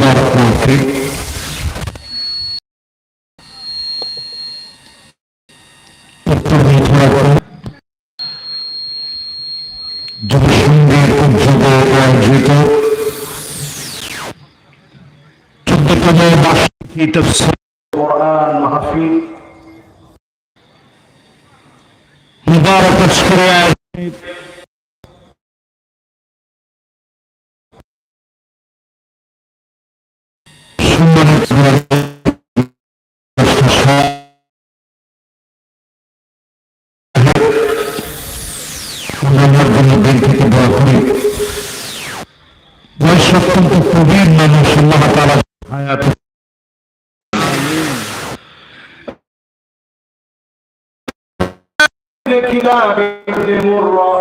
মুবারক মাহফিল উত্তর মিথুরাপুর যুব সঙ্গীর উদ্যোগে আয়োজিত চোদ্দতম বার্ষিকী كلاب ابن مرة.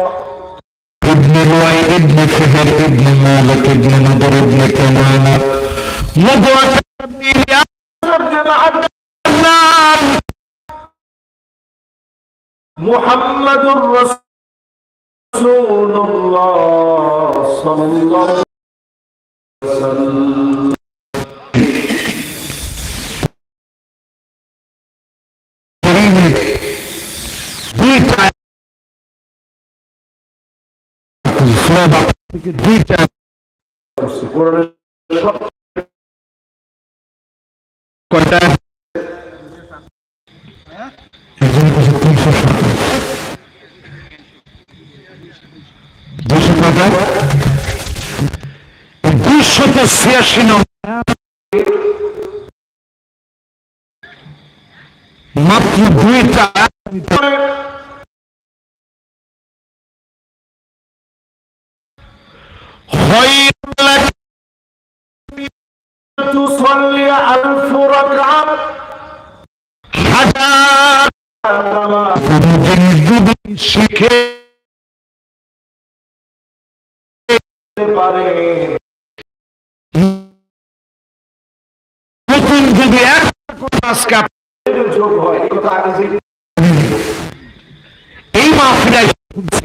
ابن لؤي ابن فهر ابن مالك ابن نضر ابن كنانة مضوة ابن جماعة النار محمد رسول الله صلى الله عليه وسلم. সবা থেকে দুইটা কোরআনের সব কয়টা একজনের কাছে তিনশো সাতাশ দুশো টাকা দুইশত ছিয়াশি নম্বর মাত্র দুইটা خير لك تصلي ألف ركعة হাজার কোনদিন যদি শিখে পারে নতুন যদি একটা কথা আজকে আপনি যোগ হয় এই কথা আগে যে এই মাহফিলায় শুনছি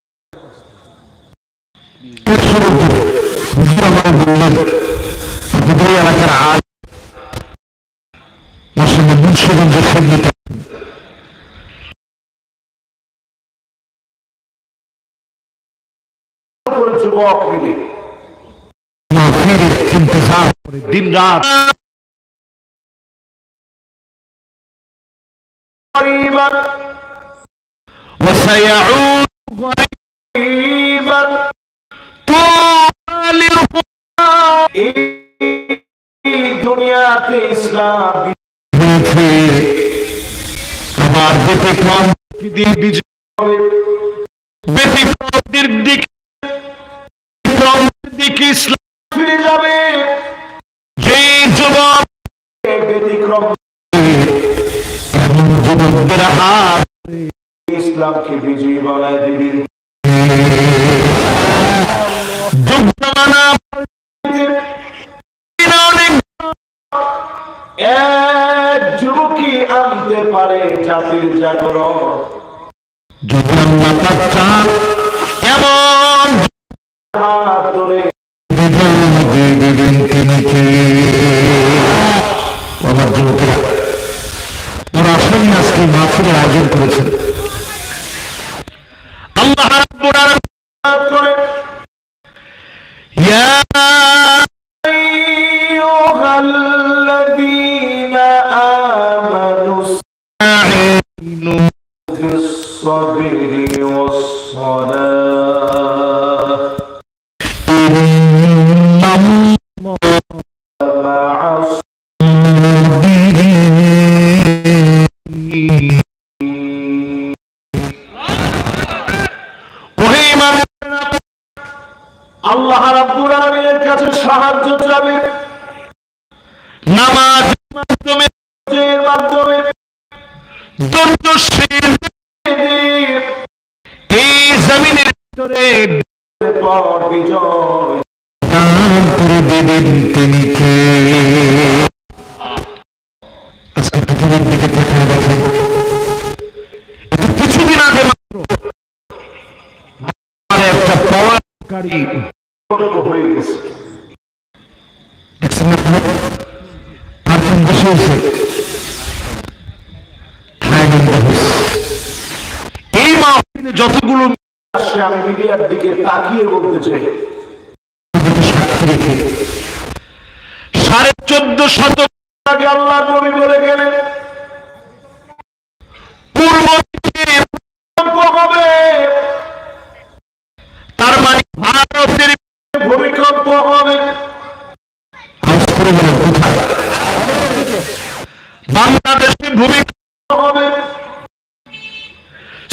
تتغير كالعادة وسيعود দুনিয়াতে ইসলাম আবার ব্যতিক্রম বিজয় দিকে দিকে ইসলাম। ফিরে যাবে। যে যুবক ব্যতিক্রম যুবকদের হাত ইসলামকে বিজয়ী বানায় দিবি। এক যুবকই আনতে পারে জাতির জাগরণ। যদি আল্লাহ চান এমন ধরে আল্লাহ রাব্বুল আলামিনের কাছে সাহায্য চাবে। নামাজ মাধ্যমে মাধ্যমে। ধৈর্যশীল এই জমিনের ভিতরে পর বিজয়। দান করে দেবেন তিনি কে আজকে পৃথিবীর দিকে তাকিয়ে দেখেন কিছুদিন আগে মাত্র একটা পাওয়ারকারী হয়ে গেছে। যতগুলো আমি মিডিয়ার দিকে তাকিয়ে বলতে চাই। সাড়ে চোদ্দ শত আগে আল্লাহ নবী বলে গেলেন পূর্ব দিকে ভূমিকম্প হবে তার মানে ভারতের ভূমিকম্প হবে আওয়াজ করে গেলেন কোথায় বাংলাদেশে ভূমিকম্প হবে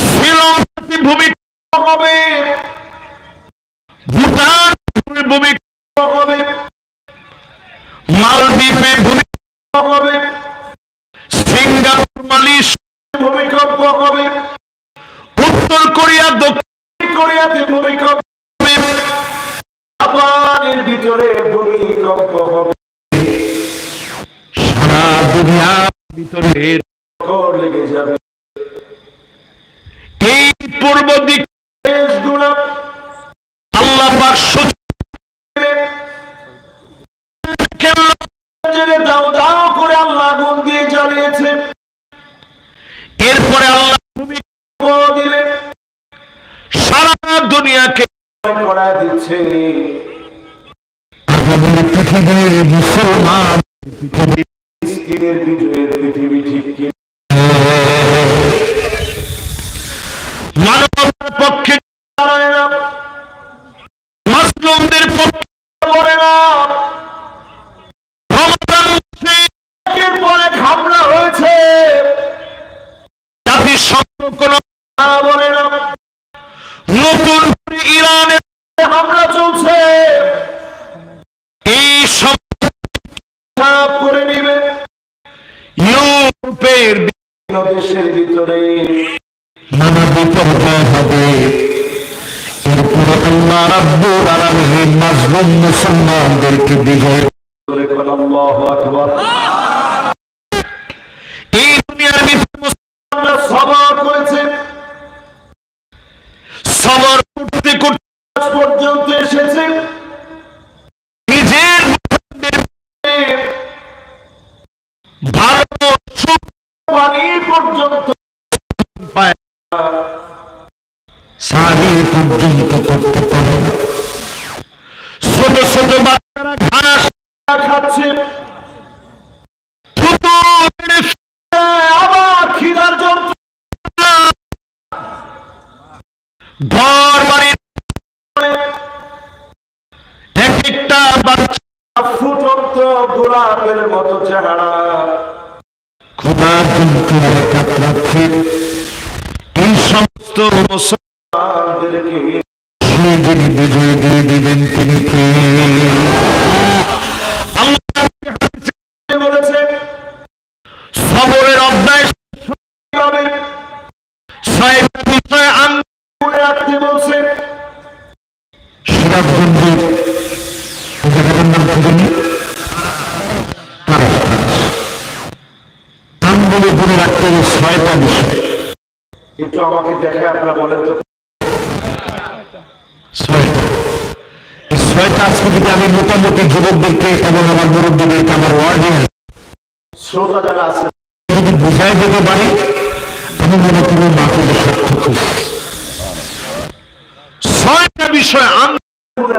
শ্রীলঙ্কাতে ভূমিকম্প হবে। ভুটান ভূমিকম্প হবে। মালদ্বীপে ভূমিকম্প হবে। সিঙ্গাপুর, মালয়েশিয়া ভূমিকম্প হবে। উত্তর কোরিয়া, দক্ষিণ কোরিয়াতে ভূমিকম্প হবে। জাপানের ভিতরে ভূমিকম্প হবে। সারা দুনিয়ার ভিতরে লেগে যাবে। বিজয়ের পৃথিবী ঠিক মানবতার পক্ষে মাসলুমদের পক্ষে করে না। একের পরে হয়েছে। জাতিসংঘ কোন দেশের ভিতরে। নানা বিপর্যয় হবে। এরপরে আল্লাহ রাব্বুল আলামিন মাজলুম মুসলমানদেরকে বিজয় করে আল্লাহু আকবার। এই দুনিয়ার ভিতরে মুসলমান আমরা সবার করেছে। সবর করতে করতে পর্যন্ত এসেছে। নিজের পানি পর্যন্ত কিন্তু কাতরাচ্ছে এই সমস্ত মুসলিমদের বিজয় দিয়ে দিবেন তিনি কে একটু আমাকে দেখে আপনারা বলেন তো। ছয়টা আজকে যদি আমি মোটামুটি যুবকদেরকে এবং আমার মুরব্বীদেরকে আমার ওয়ার্ডে শ্রোতা যারা আছে যদি বুঝাই দিতে পারি আমি মনে করি মাকে ছয়টা বিষয় আন মনে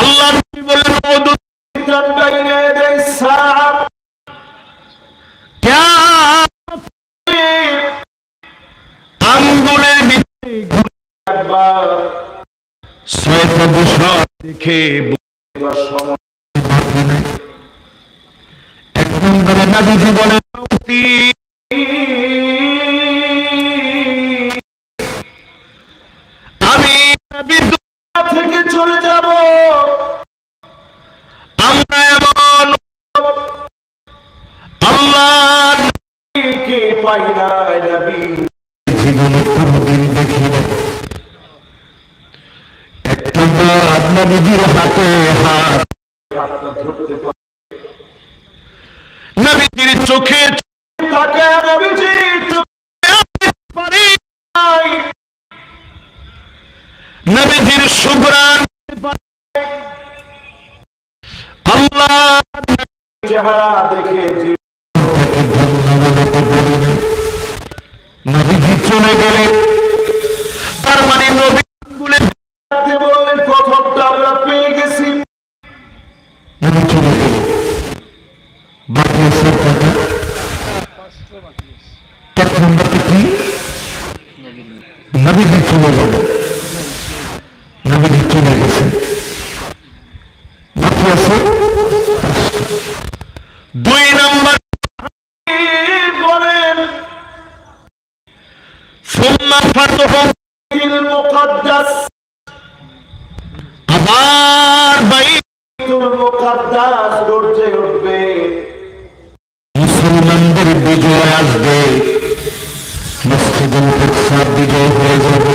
আল্লাহ নবী দেখে এবার সময় বাকি নাই এক নম্বরে নাবিজি নবীজির সুগ্রাণ চলে গেলে তার মানে নবী বললেন প্রথমটা আমরা পেয়ে গেছি বাকি কি নবীজি চলে গেল নবীজি চলে গেছে বাকি আছে দুই নম্বর। বলেন মুসলমানদের বিজয় আসবে। মসজিদুল আকসা বিজয় হয়ে যাবে।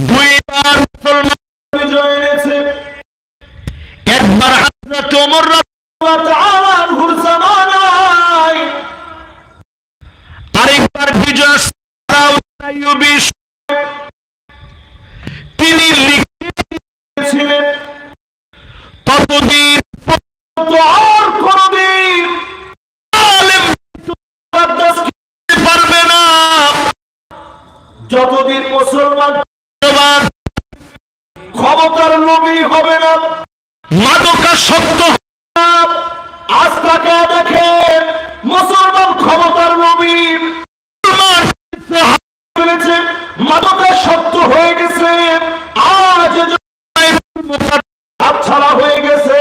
দুইবার মুসলমান বিজয় এনেছে। একবার ওমর আল্লাহ তাআলা আরেকবার বিজয় তিনি ছিলেন ততদিন পারবে না। যতদিন মুসলমান ক্ষমতার লোভী হবে না, মাদকাসক্ত আজ তাকে দেখেন মুসলমান ক্ষমতার লোভী মাদকের শক্ত হয়ে গেছে, আজ হাতছাড়া হয়ে গেছে।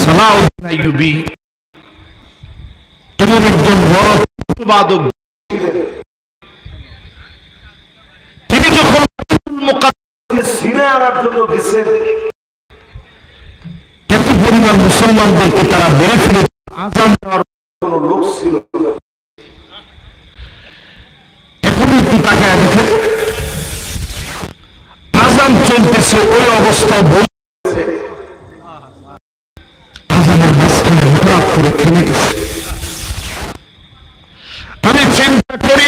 সালাউদ্দিন একজন বড় বাদক তিনি আনার জন্য গেছেন পরিমাণ মুসলমানদেরকে তারা মেরে ফেলে আজান দেওয়ার কোন লোক ছিল দেখে আজান চলতেছে, ওই অবস্থায় আমি চিন্তা করি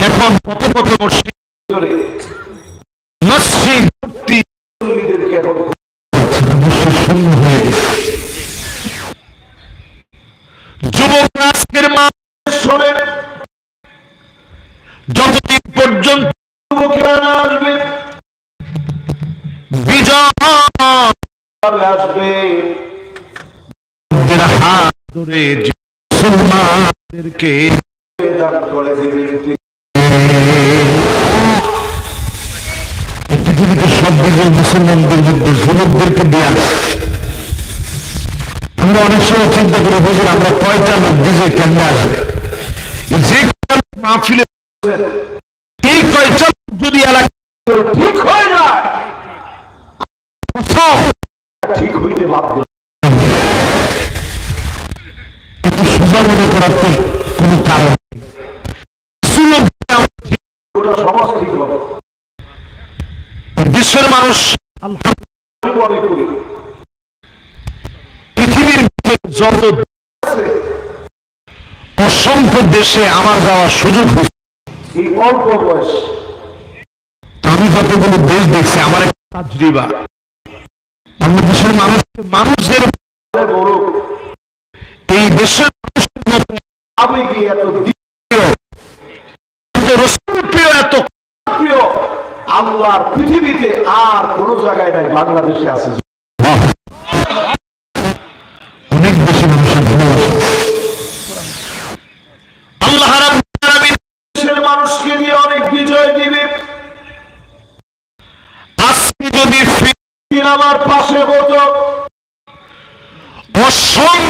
এখন কত কত মসজিদ যতদিন পর্যন্ত হাত ধরে মুসলমানদেরকে দান করে দিবে একটু পৃথিবীতে সব দিকে মুসলমানদের মধ্যে যুবকদেরকে দেয়া আমরা অনেক সময় চিন্তা করে বুঝি আমরা কয়টা লোক দিকে কেমনে আসবে? যে মাহফিলে এই কয়টা যদি এলাকা ঠিক হয় না ঠিক হইতে বাধ্য সোজা মনে করার তো কোনো কারণ নেই। কিছু লোক ওটা সমাজ ঠিক হবে বিশ্বের মানুষ আমি মনে করি পৃথিবীর যত অসংখ্য দেশে আমার যাওয়ার সুযোগ এই অল্প বয়স আমি যতগুলো দেশ দেখছি, আমার একটা তাজরিবা। বাংলাদেশের মানুষ মানুষদের এই দেশের মানুষের মতো কি এত আল্লাহর পৃথিবীতে আর কোন জায়গায় নাই বাংলাদেশে আছে। অনেক বেশি মানুষের আল্লাহ রাব্বুল আলামিন দেশের মানুষকে নিয়ে অনেক বিজয় দিবে। আজকে যদি আমার পাশে হতো অসংখ্য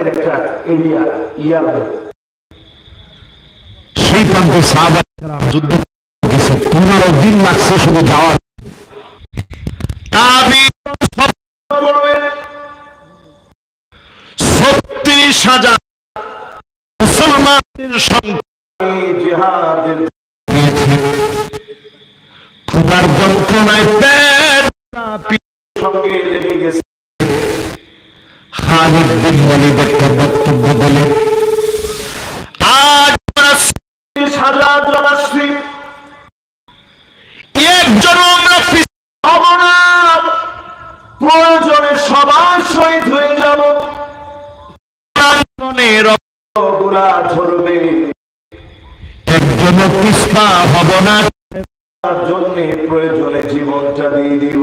একটা এরিয়া ইয়ার সেই প্রান্তে সাহাবা যুদ্ধ করেছে পনেরো দিন লাগছে শুধু যাওয়ার। ছত্রিশ হাজার মুসলমানদের সংখ্যা যন্ত্রণায় পেট সঙ্গে লেগে গেছে খালিদ বিন ওয়ালিদ একটা বক্তব্য বলে। আজ আমরা তিরিশ হাজার জন আসছি একজন আমরা হব না প্রয়োজনে সবাই শহীদ হয়ে যাব। গুলা ঝরবে। একজন পিস্পা হব না জন্য প্রয়োজনে জীবনটা দিয়ে দিব।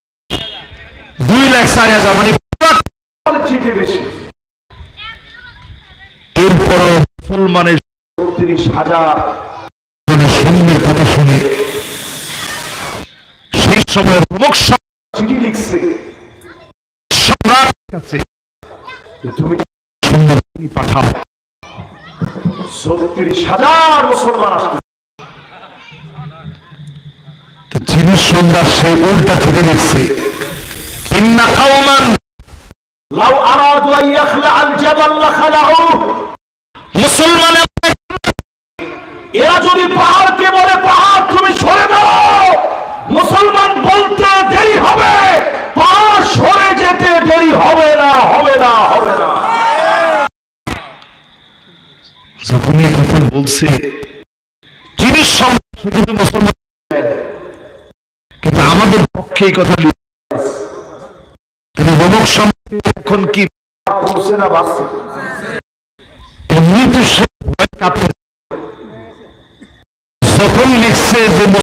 দুই লাখ চার হাজার পুরো চিঠি বেশি এরপরও মুসলমানের চৌত্রিশ হাজার। সৈন্যের কথা শুনে সেই সময় প্রমুখ চিঠি লিখছে। সম্রাট কাছে তুমি সৈন্য পাঠাও। চৌত্রিশ হাজার মুসলমান আসবে। তো সন্ধ্যা সেই উল্টা থেকে দেখছে ইন্না কাউমান লাউ আরাদু আন ইয়াখলা জাবাল লাখালাউহু মুসলমান এরা যদি পাহাড়কে বলে পাহাড় তুমি সরে দাও মুসলমান বলতে দেরি হবে। পাহাড় সরে যেতে দেরি হবে না হবে না হবে না। যখন এই কথা বলছে যিনি সম্রাট সে কিন্তু মুসলমান কিন্তু আমাদের পক্ষে এই কথা কিন্তু এখন কি? করছে না বাঁচছে এমনি তো সে যখন লিখছে যে